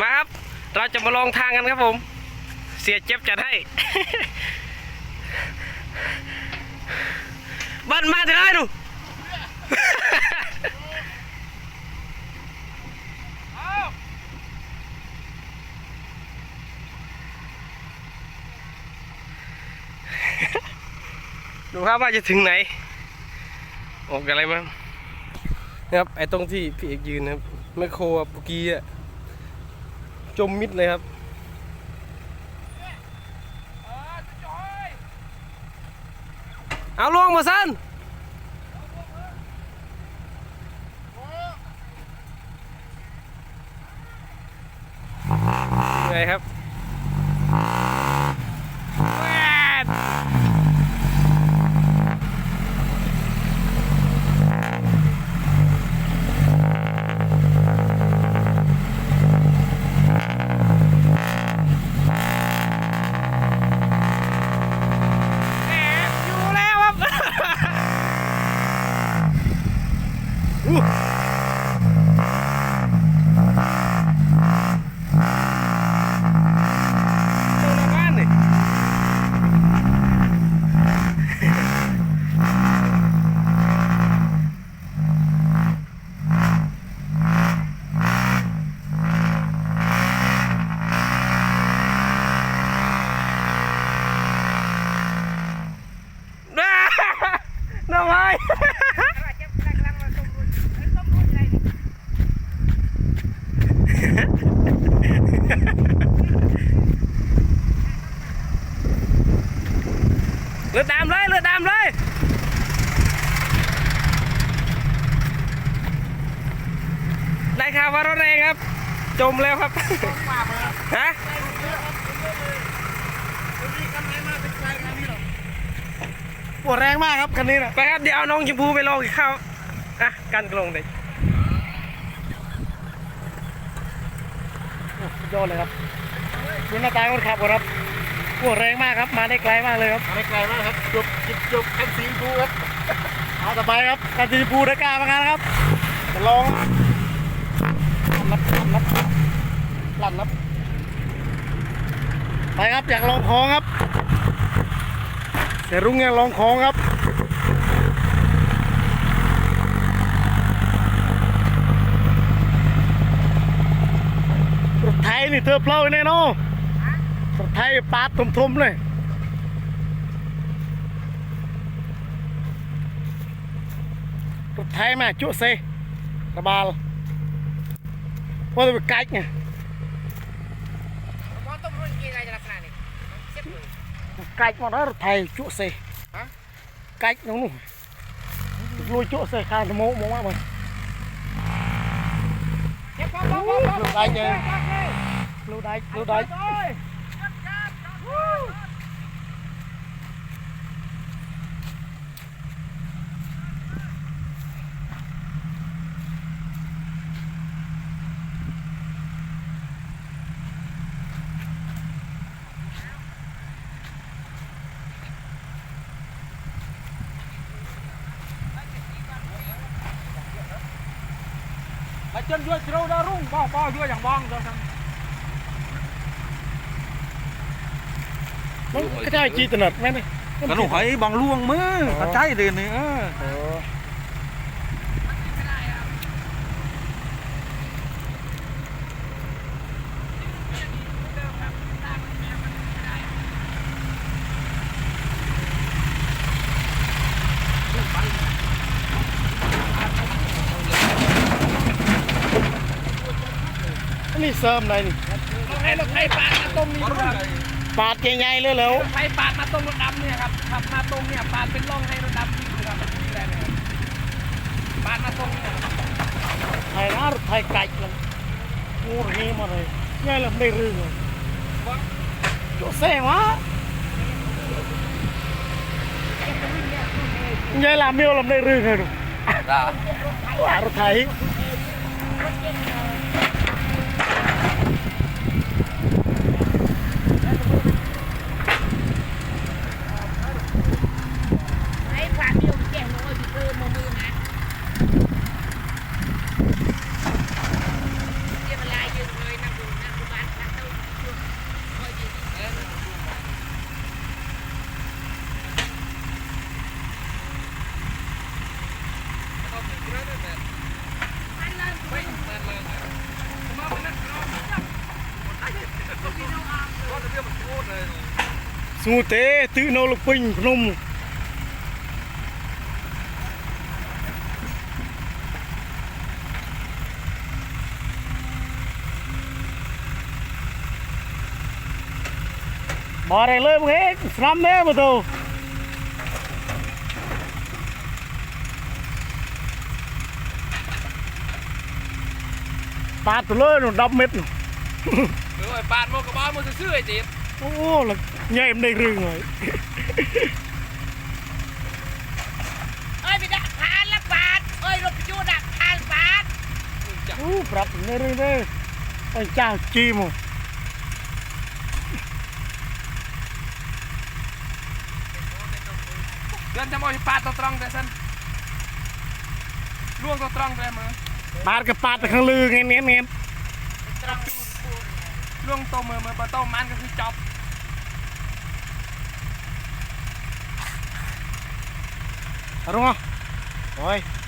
มาครับ เราจะมาลองทางกันครับผม เสียเจ็บจัดให้ บ้านมาเถอะไอ้ดูดูครับว่าจะถึงไหน ออกอะไรมานะครับไอ้ตรงที่พี่เอกยืนนะครับแมคโครอะเมื่อกี้อะ จมมิดเลยครับ เอาลงมาสั้นไงครับแวดแอบอยู่แล้วครับ อู้เจอแล้วบ้านนี่ หน่อไม้ เลือดดำเลยเลือดดำเลยได้ข่าวว่ารถแรงครับ จมแล้วครับฮะปวดแรงมากครับคันนี้นะไปครับเดี๋ยวเอาน้องชมพูไปลองอีกเข้าอะกันกลงเลยสุดยอดเลยครับดูหน้าตาคนขับก่อนครับ ปวดแรงมากครับ มาได้ไกลมากเลยครับมาได้ไกลมากครับจบจบจบคันสีชมพูครับเอาต่อไปครับคันสีชมพูได้กล้ามากันนะครับจะลองลับลับลับลับลับไปครับอยากลองของครับแต่รุ่งอยากลองของครับรถไทยนี่เธอเพลาแน่นอน รถไทยปาดทมๆเลย รถไทยมาจุเซระบาลเพราะจะไปไกลไง มอนต้องรุ่นกี่ไรลักษณะนี้เซ็ตเลย ไกลหมดแล้วรถไทยจุเซ ฮะ ไกลน้องนู่นลุยจุเซข้างทะโมมองว่ามัน เก็บปั๊บปั๊บปั๊บปั๊บ ลุยไ ด้เจอลุยได้ลุยไมาจนด้วยเราดารุ่งบ้องบ้องด้วยอย่างบ้องเราทำมันก็ได้จีตนัดไหมนี่กระหนูหอยบางล่วงมือกระจายเลยนี่เออโอ้อันนี้เสริมอะไรนี่ให้รถไฟปาดมาตรงนี้ครับ ปาดใหญ่ๆเลยแล้วรถไฟปาดมาตรงรถดำเนี่ยครับขับมาตรงเนี่ยปาดเป็นร่องให้รถดำวิ่งครับนี่ได้เลยปาดมาตรงเนี่ยไทยนะรถไทยไก่เลยโอ้เฮมาเลยง่ายเลยไม่รื่นเลยโจเซ่วะง่ายละเมียวลำได้รื่นเลยดูว่ารถไทย ไอ้ขวานเดียวแก่งน้อยอยู่เกินมามือนะเดี๋ยวมันลายยืนเลยนะดูนะ สูเตตื้อโนลปิงพนมบอเลยเลยมึงเอ๊ะสลัมเนี่มาดูปาดตัวเลยหนูดับเม็ดหนูเฮ้ยปาดมกระบ้ามึงจะซื้อไอ้ตี Ô, là nhà em đây rừng rồi Ôi, bị đặt phá là phạt Ôi, lục chú đặt phá là phạt Ú, bạp nè rừng đây Ôi, chào chim rồi ឿនចាំមកប៉ាតទៅត្រង់តែសិនលួងទៅត្រង់តែមើលបាទក៏ប៉ាតទៅខាងលឺងៀនងៀនងៀនត្រង់លួងទៅមើលមើលបើទៅមិនក៏គឺចប់ Tarong ah. Okay.